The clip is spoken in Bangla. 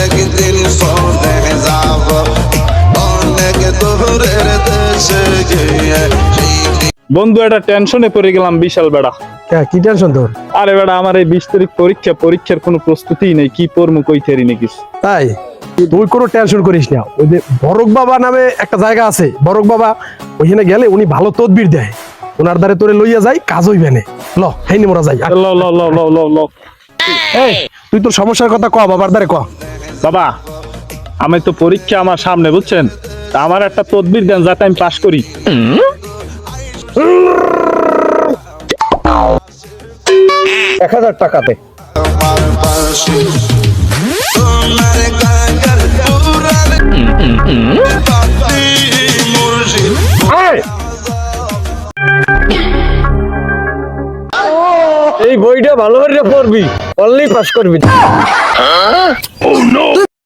সরে যাব। অনেক দূরের দেশে গিয়ে বন্ধু একটা টেনশনে পড়ে গেলাম বিশাল বেড়া। কি টেনশন তোর? আরে বেড়া আমার এই বিশ তারিখ পরীক্ষা পরীক্ষার কোনো প্রস্তুতি নেই কি পড়মু কই থেরি নাকি? তাই? তুই কোনো টেনশন করিস না। ওই যে বরক বাবা নামে একটা জায়গা আছে। বরক বাবা ওইখানে গেলে উনি ভালো তদবির দেয়। ওনার দ্বারে তোরে লইয়া যাই কাজ হইবে না। ল হেই মোরা যাই। আর- ল ল ল ল ল ল। এই তুই তোর সমস্যার কথা ক বাবার দ্বারে ক। বাবা আমি তো পরীক্ষা আমার সামনে বুঝছেন? আমার একটা তদবির দেন যাতে আমি পাশ করি। এক হাজার টাকাতে। এই! বইটা ভালো করে পড়বি। অনলি পাস করবি।